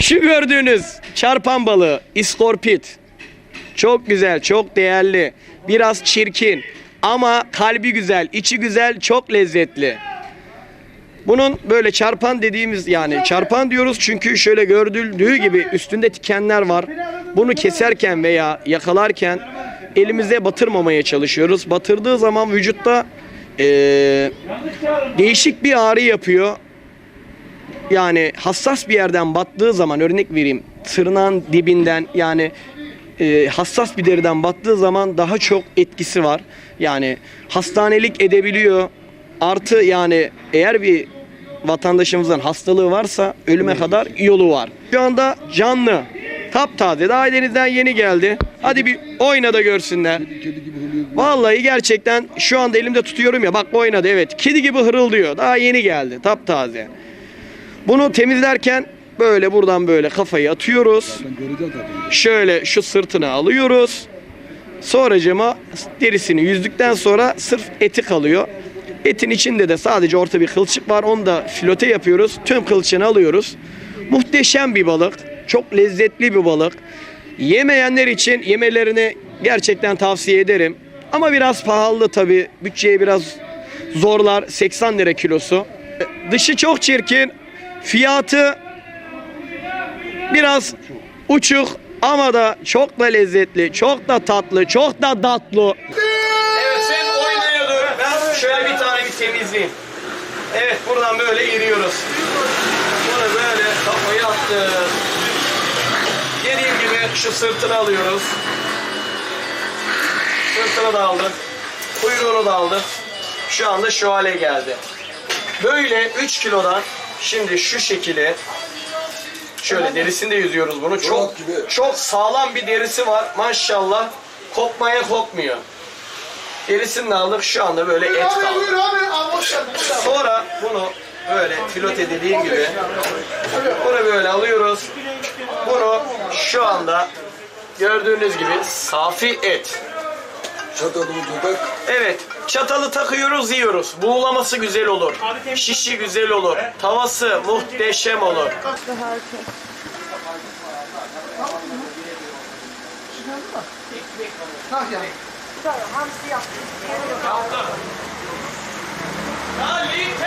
Şu gördüğünüz çarpan balığı iskorpit. Çok güzel, çok değerli. Biraz çirkin ama kalbi güzel, içi güzel, çok lezzetli. Bunun böyle çarpan dediğimiz yani çarpan diyoruz çünkü şöyle gördüğü gibi üstünde tikenler var. Bunu keserken veya yakalarken elimize batırmamaya çalışıyoruz. Batırdığı zaman vücutta eee, değişik bir ağrı yapıyor. Yani hassas bir yerden battığı zaman örnek vereyim tırnağın dibinden yani e, hassas bir deriden battığı zaman daha çok etkisi var. Yani hastanelik edebiliyor. Artı yani eğer bir vatandaşımızın hastalığı varsa ölüme kadar yolu var. Şu anda canlı, taptaze. Daha denizden yeni geldi. Hadi bir oyna da görsünler. Vallahi gerçekten şu anda elimde tutuyorum ya bak oynadı evet. Kedi gibi hırıldıyor. Daha yeni geldi taptaze. Bunu temizlerken böyle buradan böyle kafayı atıyoruz. Şöyle şu sırtını alıyoruz. Sonracıma derisini yüzdükten sonra sırf eti kalıyor. Etin içinde de sadece orta bir kılçık var. Onu da filote yapıyoruz. Tüm kılçığını alıyoruz. Muhteşem bir balık. Çok lezzetli bir balık. Yemeyenler için yemelerini gerçekten tavsiye ederim. Ama biraz pahalı tabi. Bütçeyi biraz zorlar. 80 lira kilosu. Dışı çok çirkin. Fiyatı biraz uçuk ama da çok da lezzetli, çok da tatlı, çok da tatlı. Evet sen oynuyordun. Ben şöyle bir tane bir temizleyeyim. Evet buradan böyle giriyoruz. Bunu böyle kafayı attık. Dediğim gibi şu sırtını alıyoruz. Sırtını da aldık. Kuyruğunu da aldık. Şu anda şu hale geldi. Böyle 3 kilodan şimdi şu şekilde Şöyle derisinde yüzüyoruz bunu. Çok çok sağlam bir derisi var. Maşallah. Kopmaya kopmuyor. Derisini de aldık. Şu anda böyle et kaldı. Sonra bunu böyle filote dediğim gibi bunu böyle alıyoruz. Bunu şu anda gördüğünüz gibi safi et. Evet, çatalı takıyoruz, yiyoruz. Buğulaması güzel olur. Şişi güzel olur. Tavası muhteşem olur. Kalite!